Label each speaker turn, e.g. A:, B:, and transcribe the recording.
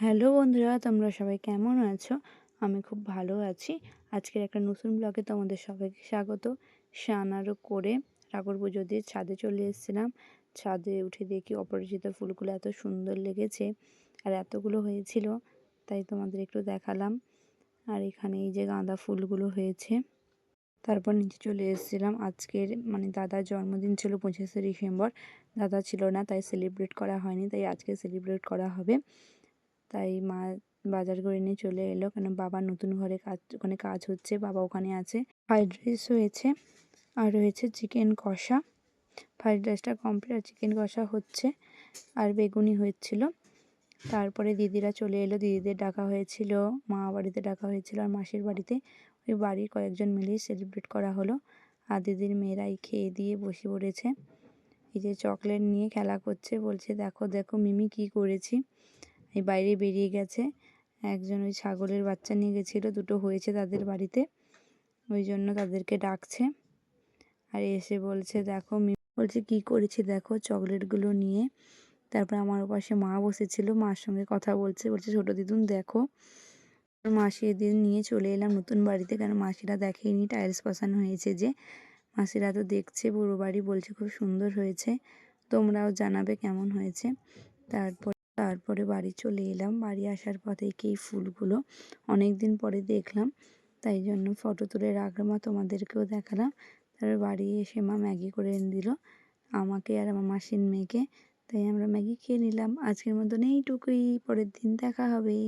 A: Hello বন্ধুরা, তোমরা সবাই কেমন আছো? আমি খুব ভালো আছি। আজকের একটা নতুন ব্লগে তোমাদের সবাইকে স্বাগত। স্নানারও করে ঠাকুর পুজো দিয়ে ছাদে চলে এসেছিলাম। ছাদে উঠে দেখি অপরিচিত ফুলগুলো এত সুন্দর লেগেছে আর এতগুলো হয়েছিল, তাই তোমাদের একটু দেখালাম। আর এখানে এই যে গাঁদা ফুলগুলো হয়েছে, তারপর নিচে চলে এসেছিলাম। আজকের মানে দাদার জন্মদিন ছিল পঁচিশে ডিসেম্বর। দাদা ছিল না, তাই সেলিব্রেট করা হয়নি, তাই আজকে সেলিব্রেট করা হবে। তাই মা বাজার করে নিয়ে চলে এলো। কেন বাবা নতুন ঘরে কাজ, ওখানে কাজ হচ্ছে, বাবা ওখানে আছে। ফ্রাইড রাইস হয়েছে আর রয়েছে চিকেন কষা। ফ্রাইড রাইসটা কমপ্লিট আর চিকেন কষা হচ্ছে আর বেগুনি হয়েছিল। তারপরে দিদিরা চলে এলো। দিদিদের ডাকা হয়েছিল, মা বাড়িতে ডাকা হয়েছিল আর মাসির বাড়িতে। ওই বাড়ির কয়েকজন মিলেই সেলিব্রেট করা হলো। আর দিদির মেয়েরাই খেয়ে দিয়ে বসে পড়েছে। এই যে চকলেট নিয়ে খেলা করছে, বলছে, দেখো দেখো মিমি কি করেছি। বাইরে বেরিয়ে গেছে। একজন ওই ছাগলের বাচ্চা নিয়ে গেছিল, দুটো হয়েছে তাদের বাড়িতে। ওই জন্য তাদেরকে ডাকছে। আর এসে বলছে, দেখো বলছে, কি করেছি দেখো চকলেটগুলো নিয়ে। তারপর আমার পাশে মা বসেছিল, মার সঙ্গে কথা বলছে। বলছে, ছোটো দিদুন, দেখো। মাসি এদিন নিয়ে চলে এলাম নতুন বাড়িতে, কেন মাসিরা দেখেনি, টাইলস বসানো হয়েছে যে। মাসিরা তো দেখছে, পুরো বাড়ি বলছে, খুব সুন্দর হয়েছে, তোমরাও জানাবে কেমন হয়েছে। তারপর তারপরে বাড়ি চলে এলাম। বাড়ি আসার পথে এই ফুলগুলো অনেক দিন পরে দেখলাম, তাই জন্য ফটো তুলে রাখলাম আর তোমাদেরকেও দেখালাম। তারপরে বাড়ি এসে মা ম্যাগি করে এনে দিল, আমাকে আর আমার মাসির মেয়েকে। তাই আমরা ম্যাগি খেয়ে নিলাম। আজকের মতন এইটুকুই, পরের দিন দেখা হবে।